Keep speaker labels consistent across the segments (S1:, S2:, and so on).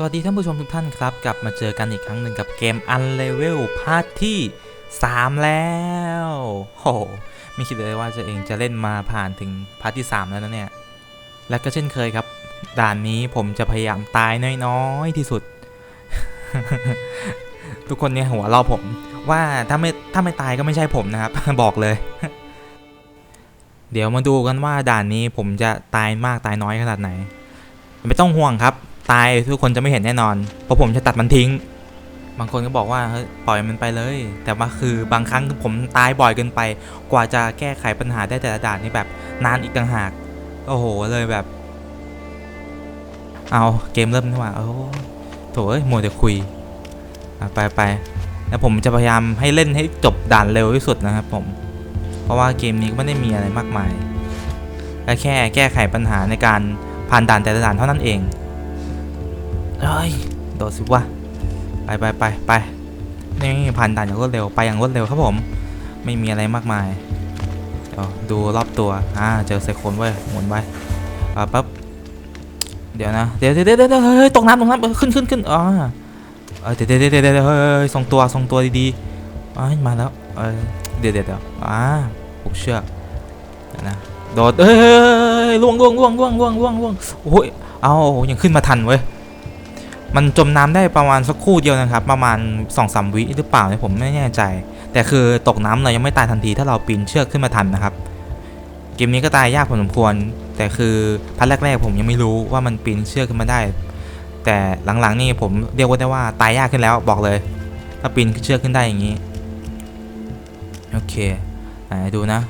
S1: สวัสดีท่านผู้ชมทุกท่านครับ กลับมาเจอกันอีกครั้งหนึ่งกับเกม Unlevel พาร์ทที่ 3 แล้วโหไม่คิดเลยว่าจะเองจะเล่นมาผ่านถึงพาร์ทที่ 3 แล้วนะเนี่ย และก็เช่นเคยครับ ด่านนี้ผมจะพยายามตายน้อยๆที่สุด ทุกคนเนี่ยหัวเราะผม ว่าถ้าไม่ถ้าไม่ตายก็ไม่ใช่ผมนะครับ บอกเลย เดี๋ยวมาดูกันว่าด่านนี้ผมจะตายมากตายน้อยขนาดไหน ไม่ต้องห่วงครับ ตายทุกคนจะไม่เห็นแน่นอน เพราะผมจะตัดมันทิ้ง บางคนก็บอกว่าเฮ้ยปล่อยมันไปเลย แต่ว่าคือบางครั้งผมตายบ่อยเกินไป กว่าจะแก้ไขปัญหาได้แต่ละด่านนี่แบบนานอีกต่างหาก โอ้โหเลยแบบ เอาเกมเริ่มนี่หว่าโอ้โหโถเอ้ยมัวแต่คุยไปไปแล้วผมจะพยายามให้เล่นให้จบด่านเร็วที่สุดนะครับผม เพราะว่าเกมนี้ก็ไม่ได้มีอะไรมากมาย และแค่แก้ไขปัญหาในการผ่านด่านแต่ละด่านเท่านั้นเอง เฮ้ยโดดสิวะไปไปไปไปนี่ผ่านด่านอย่างรวดเร็วไปอย่างรวดเร็วครับผม ไม่มีอะไรมากมายเดี๋ยวดูรอบตัวอ่าเจอไซโคนไว้ยหมุนไว้อ่าปั๊บเดี๋ยวนะเดี๋ยวเดี๋ยวเดี๋ยวเดี๋ยวเฮ้ยตกน้ำตกน้ำเออขึ้นขึ้นขึ้นอ๋อเออเดี๋ยวเดี๋ยวเดี๋ยวเดี๋ยวเฮ้ยทรงตัวทรงตัวดีๆอ๋อมาแล้วเออเดี๋ยวเดี๋ยวเดี๋ยวอ่าผูกเชือกเดี๋ยวนะโดดเอ้ยล่วงล่วงล่วงล่วงล่วงล่วงล่วงโอ้ยเอายังขึ้นมาทันเว้ย มันจมน้ำได้ประมาณสักครู่เดียวนะครับ ประมาณ2อสวิหรือเปล่าเนี่ยผมไม่แน่ใจ แต่คือตกน้ำเรายังไม่ตายทันทีถ้าเราปีนเชือกขึ้นมาทันนะครับ เกมนี้ก็ตายยากพอสมควร แต่คือพันแรกๆ ผมยังไม่รู้ว่ามันปีนเชือกขึ้นมาได้ แต่หลังๆนี่ผมเรียกว่าได้ว่าตายยากขึ้นแล้วบอกเลย ถ้าปีนเชือกขึ้นได้อย่างนี้โอเคไหนดูนะ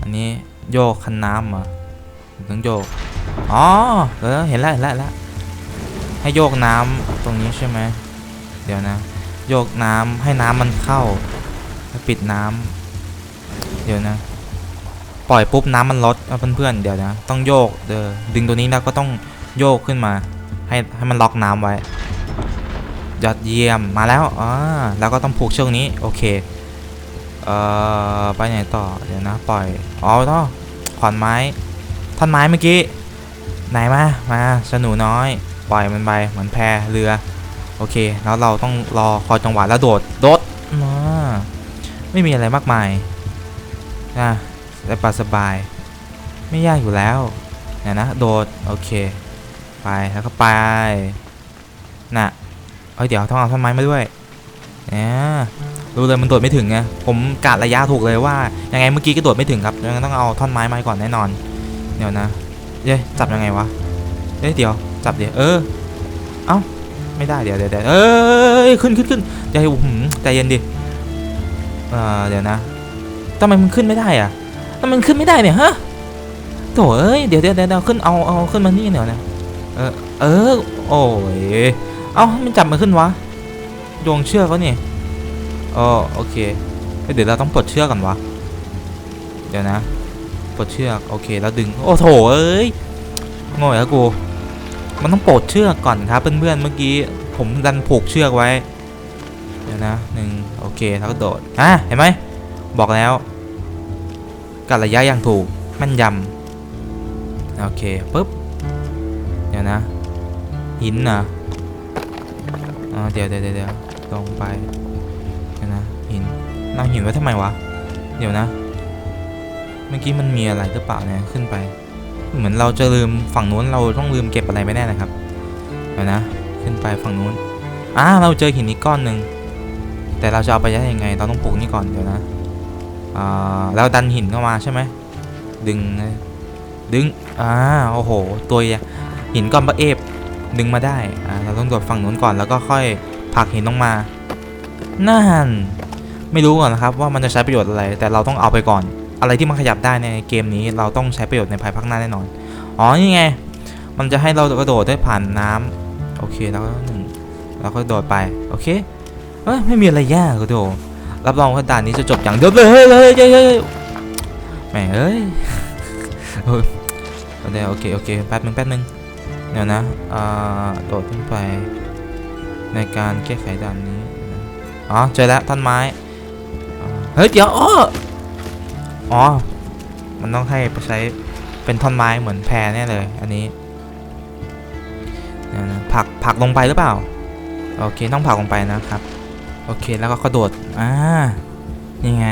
S1: อันนี้โยกคันน้ำเหรอต้องโยกอ๋อเออเห็นแล้วเห็นแล้ว ให้โยกน้ำตรงนี้ใช่ไหมเดี๋ยวนะ โยกน้ำให้น้ำมันเข้าปิดน้ำเดี๋ยวนะ ปล่อยปุ๊บน้ำมันลดเพื่อนๆเดี๋ยวนะ ต้องโยกเดอดึงตัวนี้แล้วก็ต้องโยกขึ้นมา ให้ให้มันล็อกน้ำไว้ ยอดเยี่ยมมาแล้วอ่าแล้วก็ต้องผูกเชือกนี้โอเคเอ่อไปไหนต่อเดี๋ยวนะปล่อยอ๋อต้องขอนไม้ท่อนไม้เมื่อกี้ไหนมามาสนูน้อย ปล่อยมันไปเหมือนแพเรือ โอเค แล้วเราต้องรอคอยจังหวะแล้วโดดโดดมาไม่มีอะไรมากมายนะได้ปลาสบาย ไม่ยากอยู่แล้วเนี่ยนะโดดโอเค ไปแล้วก็ไปน่ะเอ้ยเดี๋ยวต้องเอาท่อนไม้มาด้วยเนี่ยรู้เลยมันโดดไม่ถึงไงผมกะระยะถูกเลยว่ายังไงเมื่อกี้ก็โดดไม่ถึงครับยังไงต้องเอาท่อนไม้มาก่อนแน่นอน เดี๋ยวนะเย้จับยังไงวะ เอ้ยเดี๋ยวจับเดี๋ยวเออเอ้าไม่ได้เดี๋ยวเดี๋ยวเดี๋ยวเอ้ยขึ้นขึ้นขึ้นใจหืมใจเย็นดิเออเดี๋ยวนะทำไมมันขึ้นไม่ได้อะทำไมมันขึ้นไม่ได้เนี่ยฮะโถเอ้ยเดี๋ยวเดี๋ยวเดี๋ยวขึ้นเอาเอาขึ้นมานี่เดี๋ยวนะเออเออโอ้ยเอามันจับมันขึ้นวะโยงเชือกเขาเนี่ยอ๋อโอเคเดี๋ยวเราต้องปลดเชือกก่อนวะเดี๋ยวนะปลดเชือกโอเคแล้วดึงโอ้โถเอ้ยโง่แล้วกู มันต้องปลดเชือกก่อนครับเพื่อนๆเมื่อกี้ผมดันผูกเชือกไว้ เดี๋ยวนะหนึ่งโอเคแล้วก็โดดอะเห็นไหมบอกแล้วกัดระยะอย่างถูกแม่นยำโอเคปุ๊บเดี๋ยวนะ หินนะอ๋อเดี๋ยวเดี๋ยวเดี๋ยวลงไปเดี๋ยวนะหินนั่งหินไว้ทำไมวะเดี๋ยวนะ เมื่อกี้มันมีอะไรหรือเปล่าเนี่ยขึ้นไป เหมือนเราจะลืมฝั่งนู้นเราต้องลืมเก็บอะไรไม่แน่นะครับเดี๋ยวนะ ขึ้นไปฝั่งนู้นอ่าเราเจอหินอีกก้อนหนึ่งแต่เราจะเอาไปได้ยังไง เราต้องปลูกนี่ก่อนเดี๋ยวนะอ่าแล้วดันหินเข้ามาใช่ไหมดึงดึงอ่าโอ้โห ตัวหินก้อนบะเอฟดึงมาได้อ่าเราต้องโดดฝั่งนู้นก่อนแล้วก็ค่อยผลักหินลงมานั่นไม่รู้ก่อนนะครับว่ามันจะใช้ประโยชน์อะไร แต่เราต้องเอาไปก่อน อะไรที่มันขยับได้ในเกมนี้เราต้องใช้ประโยชน์ในภายภาคหน้าแน่นอน อ๋อ นี่ไง มันจะให้เรากระโดดได้ผ่านน้ำโอเค แล้วก็หนึ่งแล้วก็โดดไป โอเค เอ้ย ไม่มีอะไรยากกระโดดรับรองว่าด่านนี้จะจบอย่างเดียวเลยเฮ้ยเฮ้ยเฮ้ยเฮ้ยแหมเอ้ยเฮ้ยโอเคโอเค โอเค แป๊บนึงแป๊บนึงเดี๋ยวนะอ่าโดดขึ้นไป ในการแก้ไขด่านนี้ อ๋อ เจอแล้วท่อนไม้ เฮ้ย เดี๋ยวอ้อ อ๋อ มันต้องให้ใช้เป็นท่อนไม้เหมือนแพรแน่เลย อันนี้ผักผักลงไปหรือเปล่า โอเคต้องผักลงไปนะครับ โอเคแล้วก็กระโดด อ่า นี่ไง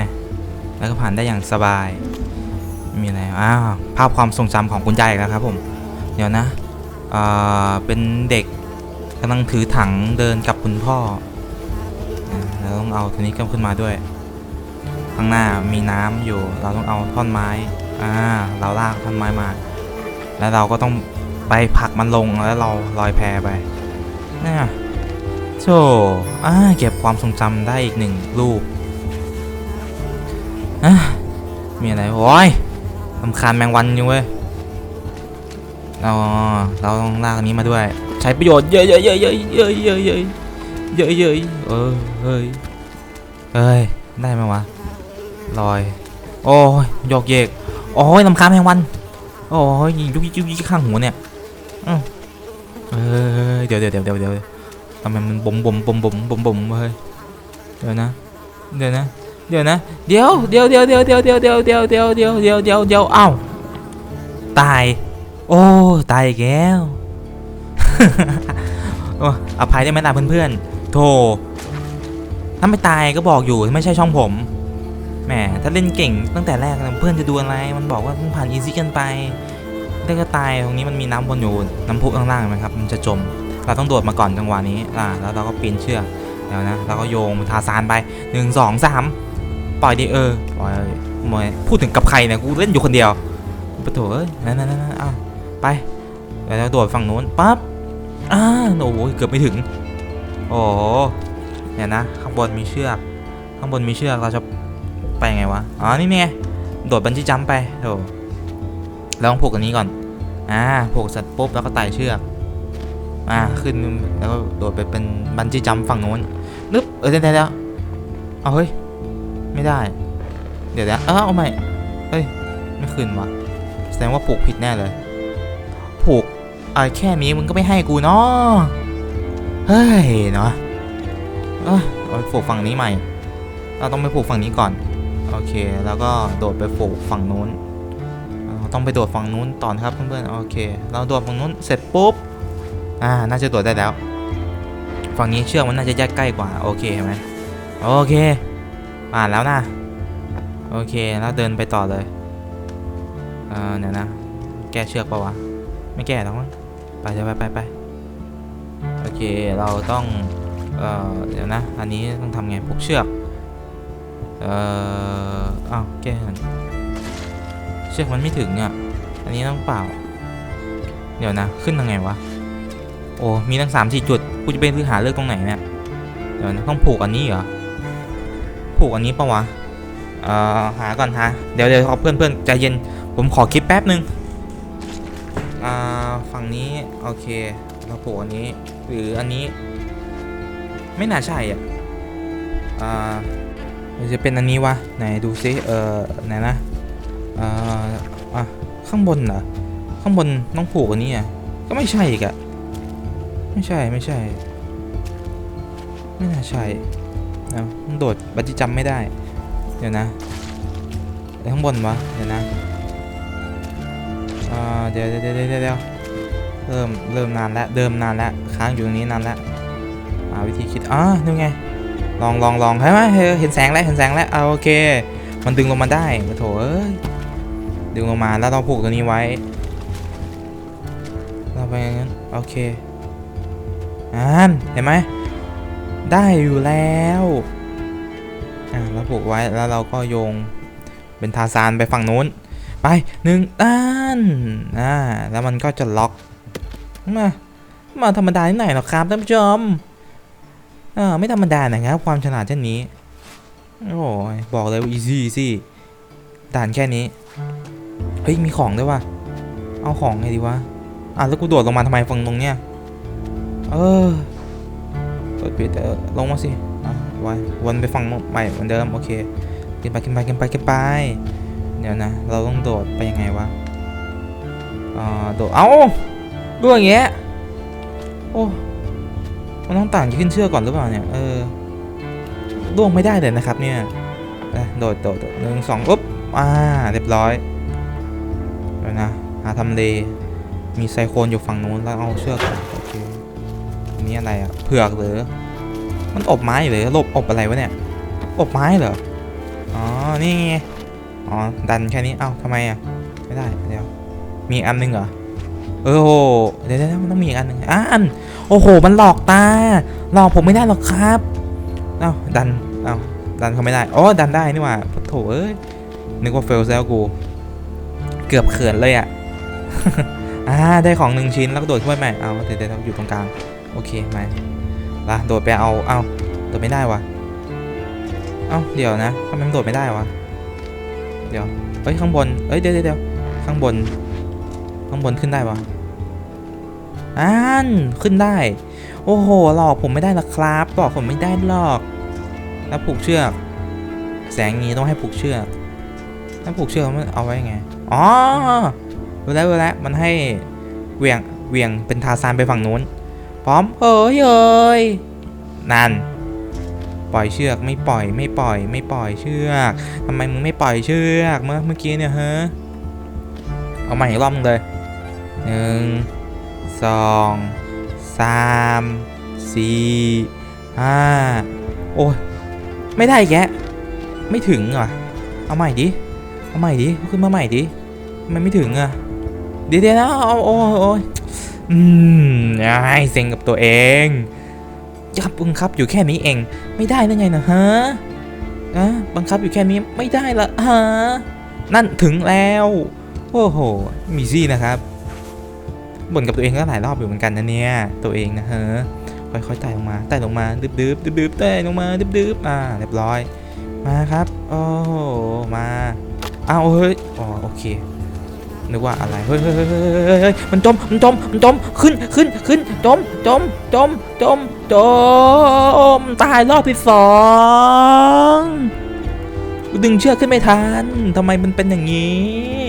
S1: แล้วก็ผ่านได้อย่างสบาย มีอะไร อ้าว ภาพความทรงจำของคุณยายแล้วครับผม เดี๋ยวนะ อ่า เป็นเด็กกำลังถือถังเดินกับคุณพ่ออ่าเราต้องเอาตัวนี้ก็ขึ้นมาด้วย ข้างหน้ามีน้ำอยู่ เราต้องเอาท่อนไม้อ่าเราลากท่อนไม้มา แล้วเราก็ต้องไปผลักมันลงแล้วเราลอยแพไปเนี่ยโธ่อ่าเก็บความทรงจำได้อีกหนึ่งรูปอะมีอะไรโอ้ยลำคาญแมงวันอยู่เว้ยเราเราต้องลากอันนี้มาด้วย ใช้ประโยชน์เยอะเยอะเยอะเยอะเยอะเยอะเยอะเยอะเยอะเออเฮ้ยเฮ้ยได้ไหมวะ ลอย โอ้ยโยกเยก โอ้ยลำคาญแมงวัน โอ้ยยุกยิกยุกยิกข้างหัวเนี่ยอื้อเอ้ยเดี๋ยวเดี๋ยวเดี๋ยวเดี๋ยวเดี๋ยวทำไมมันบ่มบ่มบ่มบ่มบ่มบ่มเฮ้ยเดี๋ยวนะ เดี๋ยวนะ เดี๋ยวนะ เดี๋ยวเดี๋ยวเดี๋ยวเดี๋ยวเดี๋ยวเดี๋ยวเดี๋ยวเดี๋ยวเดี๋ยวเดี๋ยวเดี๋ยวเดี๋ยวเดี๋ยวเอ้าวตาย โอ้ตายแล้วโอ้อภัยได้ไหมล่ะเพื่อนๆโธ่ถ้าไม่ตายก็บอกอยู่ไม่ใช่ช่องผม ถ้าเล่นเก่งตั้งแต่แรกเพื่อนจะดูอะไร มันบอกว่าต้องผ่านอีซี่กันไปได้ก็ตายตรงนี้มันมีน้ำวนอยู่น้ำพุข้างล่างนไหมครับ มันจะจม เราต้องโดดมาก่อนจังหวะนี้อ่าแล้วเราก็ปีนเชือกเดี๋ยวนะเราก็โยงทาซานไปหนึ่งสองสามปล่อยดิเออปล่อยมวยพูดถึงกับใครเนี่ยกูเล่นอยู่คนเดียวปะโถเอ้ยนั่นนั่นนั่นอ้าวไปเดี๋ยวเราโดดฝั่งนู้นปั๊บอ่าโอ้โหเกือบไม่ถึงโอ้เนี่ยนะ ข้างบนมีเชือก ข้างบนมีเชือกเราจะ ไปไงวะ อ๋อ นี่ไง โดดบันจี้จัมไปโถเราต้องผูกอันนี้ก่อน อ่า ผูกเสร็จปุ๊บแล้วก็ไต่เชือก อ่า ขึ้นแล้วก็โดดไปเป็นบันจี้จัมฝั่งโน้นนึบเออเดี๋ยวเดี๋ยวเดี๋ยวเอาเฮ้ย ไม่ได้ เดี๋ยวเดี๋ยวเออเอาใหม่เฮ้ย ไม่ขึ้นวะแสดงว่าผูกผิดแน่เลย ผูกไอะไรแค่นี้มึงก็ไม่ให้กูเนาะเฮ้ยเนาะเอ้ยเอาผูกฝั่งนี้ใหม่ เราต้องไปผูกฝั่งนี้ก่อน โอเค แล้วก็โดดไปผูกฝั่งนู้น ต้องไปโดดฝั่งนู้นต่อนะครับเพื่อนๆ โอเค เราโดดฝั่งนู้นเสร็จปุ๊บ อ่า น่าจะโดดได้แล้ว ฝั่งนี้เชือกมันน่าจะยัดใกล้กว่า โอเคเห็นไหมโอเค ผ่านแล้วนะ โอเค แล้วเดินไปต่อเลย เออเดี๋ยวนะ แก้เชือกปะวะ ไม่แก้หรอกมั้ง ไปไปไปไปโอเค เราต้อง เอ่อเดี๋ยวนะ อันนี้ต้องทำไงผูกเชือก เอ่ออ้าวแก้ก่อนเชือกมันไม่ถึงอะ อันนี้ต้องเปล่า เดี๋ยวนะ ขึ้นยังไงวะ โอ้ มีทั้งสามสี่จุด กูจะไปหาเลือกตรงไหนเนี่ย เดี๋ยวนะต้องผูกอันนี้เหรอ ผูกอันนี้ปะวะ เอ่อ หาก่อนฮะ เดี๋ยวเดี๋ยวขอเพื่อนเพื่อนใจเย็น ผมขอคลิปแป๊บนึง อ่า ฝั่งนี้ โอเค เราผูกอันนี้ หรืออันนี้ ไม่น่าใช่อะ อ่าหรือ จะเป็นอันนี้วะ ไหนดูซิ เออไหนนะเอ่าอะ ข้างบนเหรอ ข้างบนต้องผูกอันนี้อะ ก็ไม่ใช่อีกอะไม่ใช่ไม่ใช่ ไม่น่าใช่นะต้องโดดบัตจิจำไม่ได้ เดี๋ยวนะแล้วข้างบนวะ เดี๋ยวนะอ่าเดี๋ยวเดี๋ยวเดี๋ยวเดี๋ยวเดี๋ยวเริ่มเริ่มนานแล้วเดิมนานแล้วค้างอยู่ตรงนี้นานแล้วหาวิธีคิดอ๋อนี่ไง ลองลองลองใช่ไหมเฮ้ยเห็นแสงแล้วเห็นแสงแล้วเอาโอเค มันดึงลงมาได้โอ้โถเอ้ยดึงลงมาแล้วเราผูกตัวนี้ไว้ เราไปอย่างนั้นโอเคอ่านเห็นไหมได้อยู่แล้วอ่าเราผูกไว้แล้วเราก็โยงเป็นทาซานไปฝั่งนู้น ไปหนึ่งด้านอ่าแล้วมันก็จะล็อกมามาธรรมดาที่ไหนหรอครับท่านผู้ชม เออไม่ธรรมดานะครับความฉลาดเช่นนี้ โอ้ยบอกเลยว่า easy easy ด่านแค่นี้ เฮ้ย มีของด้วยวะเอาของไงดีวะ อะแล้วกูโดดลงมาทำไมฝั่งตรงเนี้ย เออเปิดปิดเออลงมาสิอะไว้วนไปฝั่งใหม่เหมือนเดิมโอเคขึ้นไปขึ้นไปขึ้นไปขึ้นไป เดี๋ยวนะ เราต้องโดดไปยังไงวะอ่าโดด เอ้าดูอย่างเงี้ย โอ้ มันต้องต่างขึ้นเชือกก่อนหรือเปล่าเนี่ย เออล่วงไม่ได้เลยนะครับเนี่ยโดดโดดหนึ่งสองปุ๊บอ่าเรียบร้อยเดี๋ยวนะหาทำเล มีไซโคนอยู่ฝั่งนู้นแล้วเอาเชือกก่อนโอเคอะไรอะเผือกหรือ มันอบไม้หรือลบอบอะไรวะเนี่ย อบไม้เหรอ อ๋อ นี่ไง อ๋อ ดันแค่นี้ เอ้าทำไมอะไม่ได้ เดี๋ยว มีอันหนึงเหรอ เออโหเดี๋ยวเดี๋ยวมันต้องมีอีกอันหนึงอะอัน โอ้โห มันหลอกตา หลอกผมไม่ได้หรอกครับเอ้าดันเอ้าดันเขาไม่ได้อ๋อดันได้นี่หว่าโถเอ้ยนึกว่าเฟลแล้วกู เกือบเขินเลยอะอ่าได้ของหนึ่งชิ้นแล้วก็โดดขึ้นไปใหม่เอาเดี๋ยวเดี๋ยวอยู่ตรงกลางโอเคมาละโดดไปเอาเอาโดดไม่ได้วะเอ้าเดี๋ยวนะทำไมมันโดดไม่ได้วะเดี๋ยวเอ้ยข้างบนเอ้ยเดี๋ยวเดี๋ยวข้างบน ข้างบนขึ้นได้ปะ อ่านขึ้นได้ โอ้โหหลอกผมไม่ได้หรอกครับหลอกผมไม่ได้หรอก แล้วผูกเชือก แสงนี้ต้องให้ผูกเชือกถ้าผูกเชือกมันเอาไว้ไงอ๋อรู้แล้วรู้แล้วมันให้เวียงเวียงเป็นทาซานไปฝั่งนู้น พร้อมเอ้ยเอ้ยนั่นปล่อยเชือกไม่ปล่อยไม่ปล่อย ไม่ปล่อยเชือกทำไมมึงไม่ปล่อยเชือกเมื่อเมื่อกี้เนี่ยฮะเอาใหม่อีกรอบนึงเลยหนึ่ง สองสามสี่ห้าโอ้ยไม่ได้แกไม่ถึงเหรอเอาใหม่ดิเอาใหม่ดิขึ้นมาใหม่ดิทำไมไม่ถึงอะเดี๋ยวนะเอาโอ้ยโอ้ยอืมไอ้เซ็งกับตัวเองยับบังคับอยู่แค่นี้เอง ไม่ได้ได้ไงนะฮะอะบังคับอยู่แค่นี้ไม่ได้ละฮะนั่นถึงแล้วโอ้โหมีซี่นะครับ บ่นกับตัวเองก็หลายรอบอยู่เหมือนกันนะเนี่ยตัวเองนะเฮะค่อยๆไต่ลงมาไต่ลงมาดึบดึบดึบดึบไต่ลงมาดึบดึบอ่าเรียบร้อย มาครับโอ้โหมาอ้าวเฮ้ยอ๋อโอเคนึกว่าอะไรเฮ้ยเฮ้ยเฮ้ยเฮ้ยเฮ้ยเฮ้ยมันจมมันจมมันจมขึ้นขึ้นขึ้นจมจมจมจมจมตายรอบที่สองดึงเชือกขึ้นไม่ทันทำไมมันเป็นอย่างนี้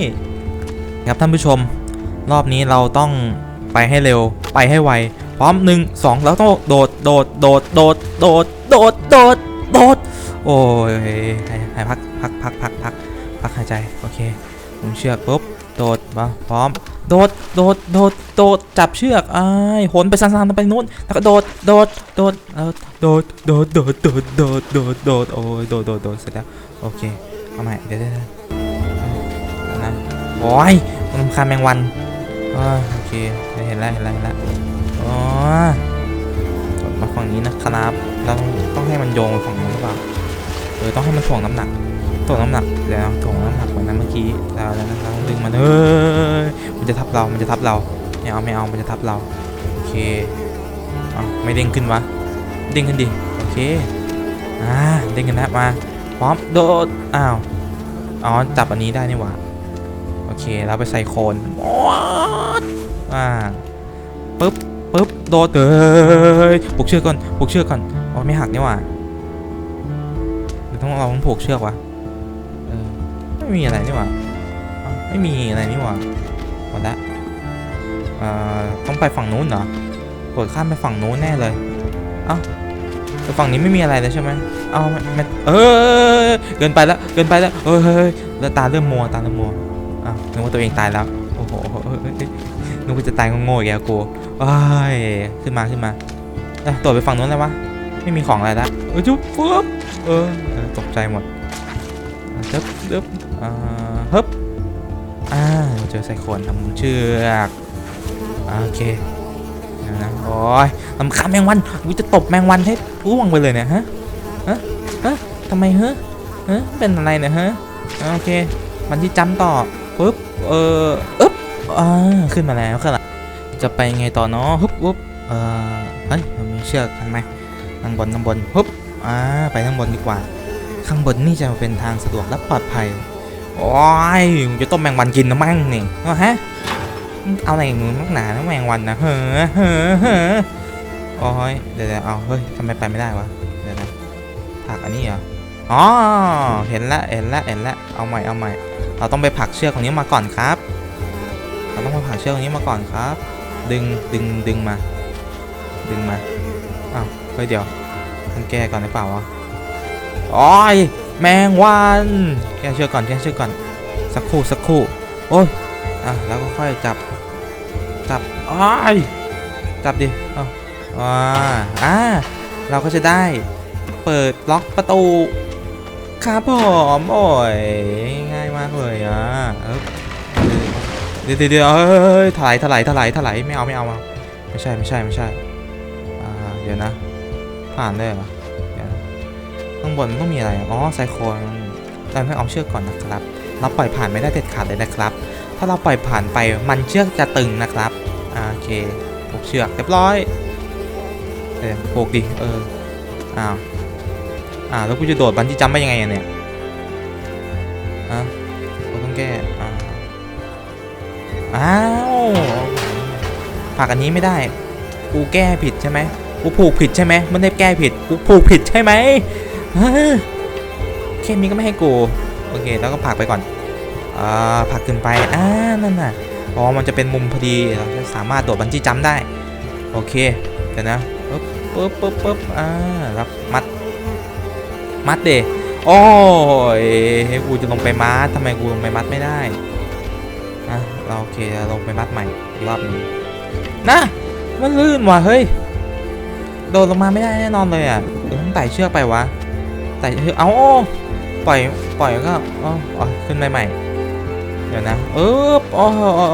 S1: ครับท่านผู้ชม รอบนี้เราต้องไปให้เร็วไปให้ไว พร้อมหนึ่งสองแล้วต้องโดดโดดโดดโดดโดดโดดโดดโดดโอ้ยให้ให้พักพักพักพักพักพักหายใจโอเคผมเชือกปุ๊บโดดมาพร้อมโดดโดดโดดโดดจับเชือกอ้ายโหนไปสั้นๆไปนู้นแล้วก็โดดโดดโดดโดดโดดโดดโดดโดดโดดโดดโอ้ยโดดโดดโดดเสร็จแล้วโอเคเอาใหม่เดี๋ยวเดี๋ยวนะโอ้ยมันคาแมงวัน โอเคเห็นแล้วเห็นแล้วเห็นแล้วอ๋อกดมาฝั่งนี้นะครับเราต้องต้องให้มันโยงไปฝั่งนู้นหรือเปล่าเออต้องให้มันถ่วงน้ำหนักถ่วงน้ำหนักเดี๋ยวถ่วงน้ำหนักเหมือนนั้นเมื่อกี้แล้วแล้วนะเราต้องดึงมันเอ้ยมันจะทับเรา มันจะทับเราไม่เอาไม่เอามันจะทับเราโอเคอ้าไม่เด้งขึ้นวะเด้งขึ้นดิโอเคอ่าเด้งกันนะมาพร้อมโดดอ้าวอ๋อจับอันนี้ได้นี่หว่า อเคแล้วไปใส่โคนอ่าปึ๊บปึ๊บโดดเอ้ยผูกเชือกก่อนผูกเชือกก่อนอ๋อไม่หักนี่หว่าเดี๋ยวต้องเราต้องผูกเชือกวะเออไม่มีอะไรนี่หว่าไม่มีอะไรนี่หว่าหมดละเอ่อต้องไปฝั่งนู้นเหรอกดข้ามไปฝั่งนู้นแน่เลยเอ้าแต่ฝั่งนี้ไม่มีอะไรเลยใช่ไหมเอ้าเออเกินไปแล้วเกินไปแล้วเฮ้ยเฮ้ยตาเริ่มมัวตาเริ่มมัวาวนึกว่าตัวเองตายแล้ว โอ้โหนึกว่าจะตายโง่ๆอีกแล้วกูเอ้ยขึ้นมาขึ้นมาตัวไปฝั่งนู้นเลยวะ ไม่มีของอะไรละเออจุ๊บปุ๊บเออตกใจหมดเดึบเดึบอ่าฮึบอ่าเจอไซโคนทำเชือกโอเคนะโอ้ยลำคาแมงวันกูจะตบแมงวันให้ร่วงไปเลยเนี่ยฮะฮะฮะทำไมฮะฮะเป็นอะไรเนี่ยฮะโอเค มันที่จำต่อ ปุ๊บเอออึ๊บอ่าขึ้นมาแล้วครับจะไปไงต่อเนาะฮึบปุ๊บเออเฮ้ยมันมีเชือกข้างไหมข้างบนข้างบนปุ๊บอ่าไปข้างบนดีกว่า ข้างบนนี่จะเป็นทางสะดวกและปลอดภัยโอ้ยมึงจะต้มแมงวันกินนะมั่งนี่เอาฮะเอาอะไรมึงนักหนาแมงวันนะเฮ้อเฮ้อเฮ้อโอ้ยเดี๋ยวเดี๋ยวเอาเฮ้ยทำไมไปไม่ได้วะเดี๋ยวนะผักอันนี้เหรออ๋อเห็นละเห็นละเห็นละเอาใหม่เอาใหม่ เราต้องไปผักเชือกตรงนี้มาก่อนครับ เราต้องไปผักเชือกตรงนี้มาก่อนครับ ดึงดึงดึงมา ดึงมาอ้าวเฮ้ยเดี๋ยวมันแก้ก่อนหรือเปล่าวะโอ้ยแมงวันแก้เชือกก่อนแก้เชือกก่อน สักครู่สักครู่โอ้ยอะแล้วก็ค่อยจับจับอ้ายจับดิอ้าอ่าอ่าเราก็จะได้เปิดล็อกประตู ครับผมโอ้ยง่ายมากเลยอะเดี๋ยวเดี๋ยวเดี๋ยวเอ้ยถลายถลายถลายถลายไม่เอาไม่เอาไม่ใช่ไม่ใช่ไม่ใช่อ่าเดี๋ยวนะ ผ่านได้เหรอข้างบนต้องมีอะไรอ๋อไซโคนเราต้องเอาเชือกก่อนนะครับ เราปล่อยผ่านไม่ได้เด็ดขาดเลยนะครับ ถ้าเราปล่อยผ่านไปมันเชือกจะตึงนะครับโอเคผูกเชือกเรียบร้อยเออผูกดิเอออ้าว อ้าแล้วกูจะโดดบันจี้จัมป์ไปยังไงอะเนี่ยอะกูต้องแก้อ่าอ้าวผักอันนี้ไม่ได้ กูแก้ผิดใช่ไหมกูผูกผิดใช่ไหมไม่ได้แก้ผิดกูผูกผิดใช่ไหมเฮ้แค่นี้ก็ไม่ให้กูโอเคแล้วก็ผักไปก่อนอ่าผักขึ้นไปอ่านั่นน่ะอ๋อมันจะเป็นมุมพอดีเราจะสามารถโดดบันจี้จัมป์ได้ โอเคเดี๋ยวนะปึ๊บปึ๊บปึ๊บปึ๊บอ่าแล้วมัด มัดเดโอ้ยให้กูจะลงไปมัดทำไมกูลงไปมัดไม่ได้อะเราโอเคลงไปมัดใหม่อีรอบนึงนะมันลื่นว่ะเฮ้ยโดดลงมาไม่ได้แน่นอนเลยอะต้องไต่เชือกไปวะไต่เชือกเอาปล่อยปล่อยก็อ๋อขึ้นไปใหม่เดี๋ยวนะเออโอ้ยโอ้ย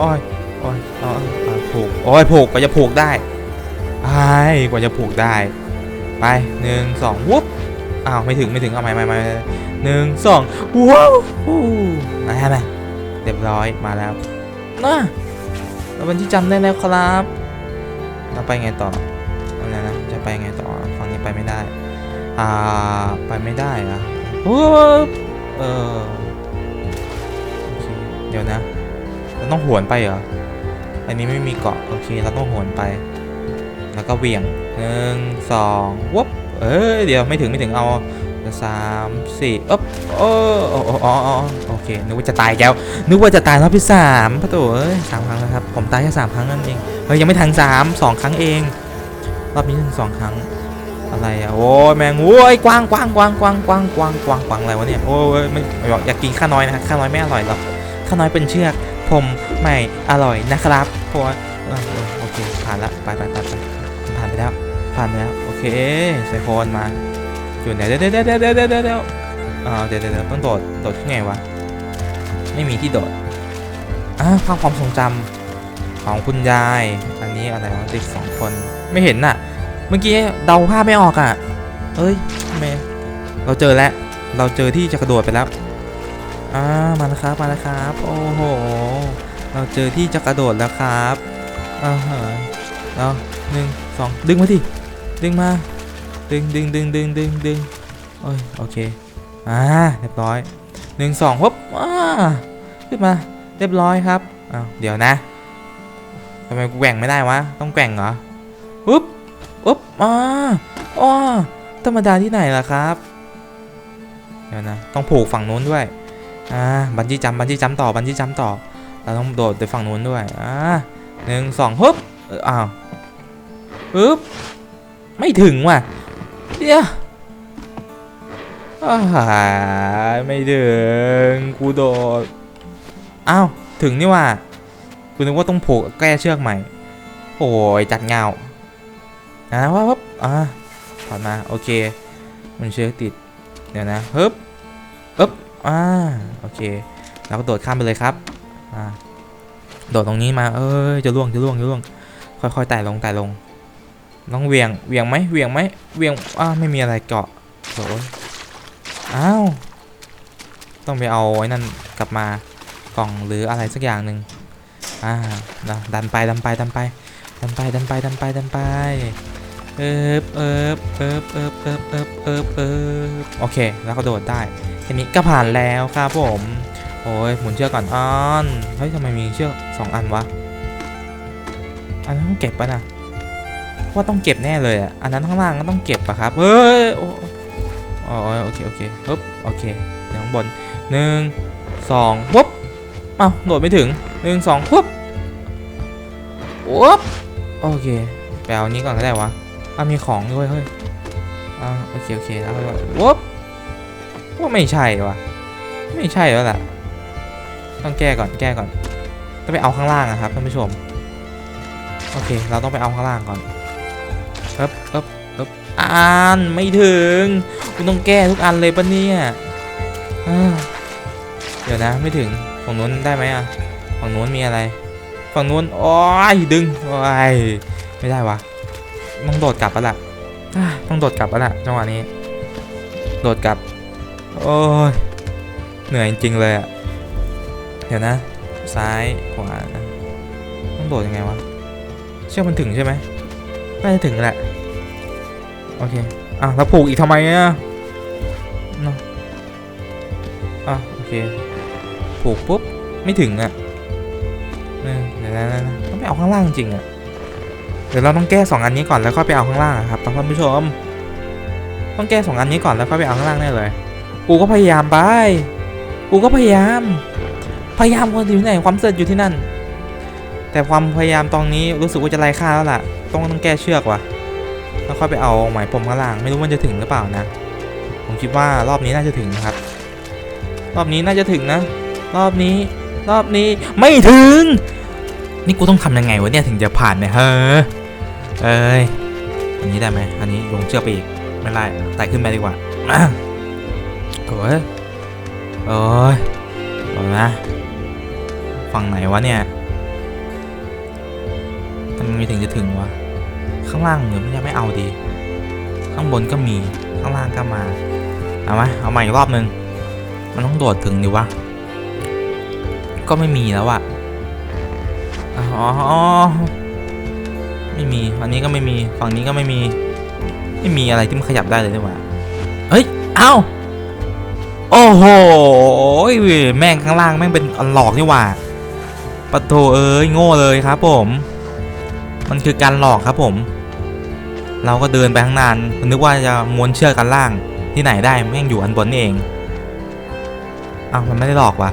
S1: โอ้ยโอ้ยโอ้ยโอ้ยโอ้ยผูกโอ้ยผูกกว่าจะผูกได้ไอ้กว่าจะผูกได้ ไปหนึ่งสองวุ๊บ อ้าวไม่ถึงไม่ถึงเอาใหม่ใหม่ใหม่หนึ่งสองว้าวอู้มาฮะมาเรียบร้อยมาแล้วนะเราเป็นที่จำได้แล้วครับเราไปไงต่ออะไรนะจะไปไงต่อฝั่งนี้ไปไม่ได้อ่าไปไม่ได้อะวุ๊บเออเดี๋ยวนะเราต้องหวนไปเหรออันนี้ไม่มีเกาะโอเคเราต้องหวนไป แล้วก็เหวี่ยงหนึ่งสองวบ เอ้ยเดี๋ยวไม่ถึงไม่ถึงเอาสามสี่อ๊บโอ้โอ้โอ้อ๋อโอเคนึกว่าจะตายแก้วนึกว่าจะตายรอบที่สามพระโถเอ้ยสามครั้งนะครับผมตายแค่สามครั้งนั่นเองเฮ้ยยังไม่ทันสามสองครั้งเองรอบนี้ถึงสองครั้งอะไรอะโอ้ยแมงโอ้ยกว้างกว้างกว้างกว้างกว้างกว้างกว้างกว้างอะไรวะเนี่ยโอ้ยไม่อยากกินข้าวน้อยนะข้าวน้อยไม่อร่อยหรอกข้าวน้อยเป็นเชือก ผมไม่อร่อยนะครับเพราะว่าเออเออโอเคผ่านละไปไปไปไปผ่านไปแล้วผ่านไปแล้ว เคใส่โคนมา อยู่ไหนเดี๋ยวเดี๋ยวเดี๋ยวเดี๋ยวเดี๋ยวเดี๋ยวเดี๋ยวอ่าเดี๋ยวเดี๋ยวเดี๋ยวต้องโดดโดดที่ไงวะ ไม่มีที่โดดอ่าภาพความทรงจำของคุณยาย อันนี้อะไรวะเด็กสองคนไม่เห็นน่ะ เมื่อกี้เดาภาพไม่ออกอะเอ้ยทำไมเราเจอแล้ว เราเจอที่จะกระโดดไปแล้วอ่ามาแล้วครับมาแล้วครับ โอ้โห เราเจอที่จะกระโดดแล้วครับอ่าฮะเอาหนึ่งสองดึงมาดิ ดึงมา ดึงดึงดึงดึงดึงดึงโอ้ยโอเค อ่า เรียบร้อยหนึ่งสองปุ๊บอ่าขึ้นมา เรียบร้อยครับอ้าวเดี๋ยวนะทำไมกูแกว่งไม่ได้วะ ต้องแกว่งเหรอปุ๊บปุ๊บอ่าอ๋อธรรมดาที่ไหนล่ะครับเดี๋ยวนะ ต้องผูกฝั่งนู้นด้วย อ่า บันจี้จัมบันจี้จัมต่อ บันจี้จัมต่อ เราต้องโดดไปฝั่งนู้นด้วย อ่าหนึ่งสองฮึบอออ้าวฮึบ ไม่ถึงว่ะเดี๋ยวอ้าไม่ถึงกูโดดอ้าวถึงนี่ว่ะกูนึกว่าต้องผูกแก้เชือกใหม่ โอ้ยจัดเงาอ่าว่าปั๊บอ่าถอดมาโอเค มันเชือกติดเดี๋ยวนะฮึบอึ๊บอ่าโอเคเราก็โดดข้ามไปเลยครับอ่าโดดตรงนี้มาเอ้ยจะล่วงจะล่วงจะล่วงค่อยๆไต่ลงไต่ลง ต้องเวียงเวียงไหมเวียงไหมเวียงอ้าไม่มีอะไรเกาะโถ่อ้าวต้องไปเอาไอ้นั่นกลับมากล่องหรืออะไรสักอย่างหนึ่งอ่านะดันไปดันไปดันไปดันไปดันไปดันไปดันไปเอิบเอิบเอิบเอิบเอิบเอิบเอิบเอิบโอเค แล้วก็โดดได้ทีนี้ก็ผ่านแล้วครับผมโอ้ยหมุนเชือกก่อนอ้อนเฮ้ยทำไมมีเชือกสองอันวะอันนั้นเก็บปะนะ ว่าต้องเก็บแน่เลยอะอันนั้นข้างล่างก็ต้องเก็บปะครับเฮ้ยโอ้อ๋อโอเคโอเคปึ๊บโอเคเดี๋ยวข้างบนหนึ่งสองปุ๊บเอ้าโดดไม่ถึงหนึ่งสองปุ๊บปุ๊บโอเคไปเอานี้ก่อนก็ได้วะอะมีของด้วยเฮ้ยอ่าโอเคโอเคแล้วปุ๊บว่าไม่ใช่วะไม่ใช่แล้วล่ะต้องแก้ก่อนแก้ก่อนต้องไปเอาข้างล่างอะครับท่านผู้ชมโอเค เราต้องไปเอาข้างล่างก่อน เอ๊บเอ๊บเอ๊บอ่านไม่ถึงคุณต้องแก้ทุกอันเลยปะเนี่ยเดี๋ยวนะไม่ถึงฝั่งนู้นได้ไหมอะฝั่งนู้นมีอะไร ฝั่งนู้นโอ้ยดึงโอ้ยไม่ได้วะต้องโดดกลับแล้วล่ะต้องโดดกลับแล้วล่ะจังหวะนี้ โดดกลับโอ้ยเหนื่อยจริงเลยอะเดี๋ยวนะ ซ้ายขวาต้องโดดยังไงวะเชื่อมันถึงใช่ไหม น่าจะถึงแหละ โอเค อะแล้วผูกอีกทำไมอะนะอะ โอเค ผูกปุ๊บ ไม่ถึงอะเดี๋ยวนะต้องไปเอาข้างล่างจริงอะ เดี๋ยวเราต้องแก้สองอันนี้ก่อนแล้วค่อยไปเอาข้างล่างครับท่านผู้ชม ต้องแก้สองอันนี้ก่อนแล้วค่อยไปเอาข้างล่างแน่เลย กูก็พยายามไป กูก็พยายาม พยายามคนอยู่ที่ไหนความเสร็จอยู่ที่นั่น แต่ความพยายามตรงนี้รู้สึกว่าจะไร้ค่าแล้วล่ะ ต้องต้องแก้เชือกว่ะแล้วค่อยไปเอาไหมพรมข้างล่าง ไม่รู้มันจะถึงหรือเปล่านะ ผมคิดว่ารอบนี้น่าจะถึงนะครับ รอบนี้น่าจะถึงนะ รอบนี้ รอบนี้ไม่ถึง นี่กูต้องทำยังไงวะเนี่ยถึงจะผ่านเนี่ยเฮ้อเอ้ยอันนี้ได้ไหมอันนี้ลงเชือกไปอีกไม่ไล่ไต่ขึ้นไปดีกว่าโอ้ยโอ้ยเอานะฝั่งไหนวะเนี่ยทำไมถึงจะถึงวะ ข้างล่างเหมือนมันยังไม่เอาดี ข้างบนก็มีข้างล่างก็มาเอาไหมเอาใหม่อีกรอบนึง มันต้องโดดถึงดิวะก็ไม่มีแล้วอะอ๋อไม่มีฝั่งนี้ก็ไม่มีฝั่งนี้ก็ไม่มี ไม่มีอะไรที่มันขยับได้เลยดีกว่าเฮ้ยเอ้าโอ้โหแม่งข้างล่างแม่งเป็นอันหลอกนี่หว่าปะโถเอ้ยโง่เลยครับผม มันคือการหลอกครับผม เราก็เดินไปข้างนานนึกว่าจะม้วนเชือกกันล่างที่ไหนได้แม่งอยู่อันบนนี่เองอ้าวมันไม่ได้หลอกวะ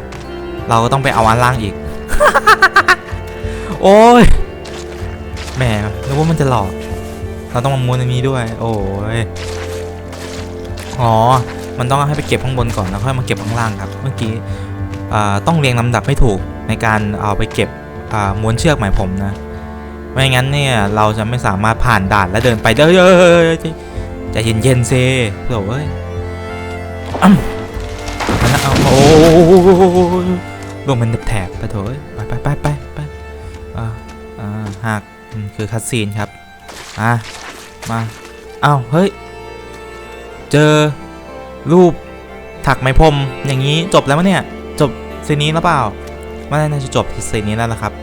S1: เราก็ต้องไปเอาอันล่างอีก โอ้ยแหมนึกว่ามันจะหลอก เราต้องมาม้วนอันนี้ด้วย โอ้ยอ๋อ มันต้องให้ไปเก็บข้างบนก่อนแล้วค่อยมาเก็บข้างล่างครับ เมื่อกี้ต้องเรียงลำดับให้ถูกในการเอาไปเก็บม้วนเชือกหมายผมนะ ไม่งั้นเนี่ยเราจะไม่สามารถผ่านด่านและเดินไปได้เอ้ยใจเย็นๆเซเผื่อเว้ยอ้ำนั่นนะเอาโอ้ลงมันแถบไปเถอะเอ้ยไปไปไปไปไปอ่าอ่าหักคือคัดซีนครับอะมาอ้าวเฮ้ย เจอรูปถักไหมพรมอย่างนี้จบแล้วมั้ยเนี่ย จบซีนนี้แล้วเปล่าไม่น่าจะจบซีนนี้แล้วนะครับ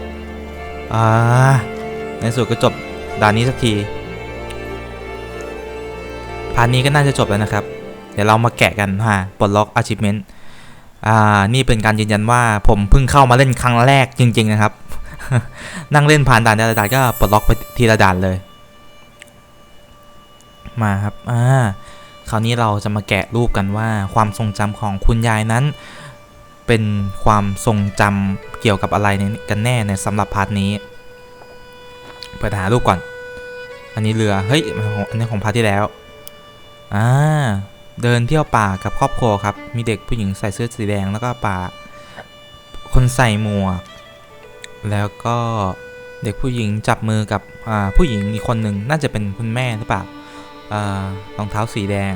S1: อ่า ในสุดก็จบด่านนี้สักทีพาร์ทนี้ก็น่าจะจบแล้วนะครับ เดี๋ยวเรามาแกะกันฮะปลดล็อก achievement อ่า นี่เป็นการยืนยันว่าผมเพิ่งเข้ามาเล่นครั้งแรกจริง ๆ นะครับ นั่งเล่นผ่านด่านแต่ละด่านก็ปลดล็อกไปทีละด่านเลย มาครับ อ่า คราวนี้เราจะมาแกะรูปกันว่าความทรงจำของคุณยายนั้น เป็นความทรงจำเกี่ยวกับอะไรกันแน่ในสำหรับพาร์ทนี้ เปิดหารูปก่อน อันนี้เรือ เฮ้ย อันนี้ของพาที่แล้ว อ่า เดินเที่ยวป่ากับครอบครัวครับ มีเด็กผู้หญิงใส่เสื้อสีแดงแล้วก็ป่า คนใส่หมวก แล้วก็เด็กผู้หญิงจับมือกับผู้หญิงอีกคนหนึ่งน่าจะเป็นคุณแม่หรือเปล่าอารองเท้าสีแดง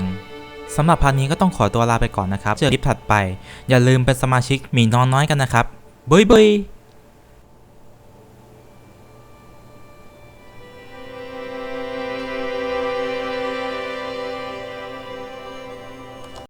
S1: สำหรับพาร์ทนี้ก็ต้องขอตัวลาไปก่อนนะครับ เจอคลิปถัดไป อย่าลืมเป็นสมาชิกมีน้อนน้อยกันนะครับบุยบุย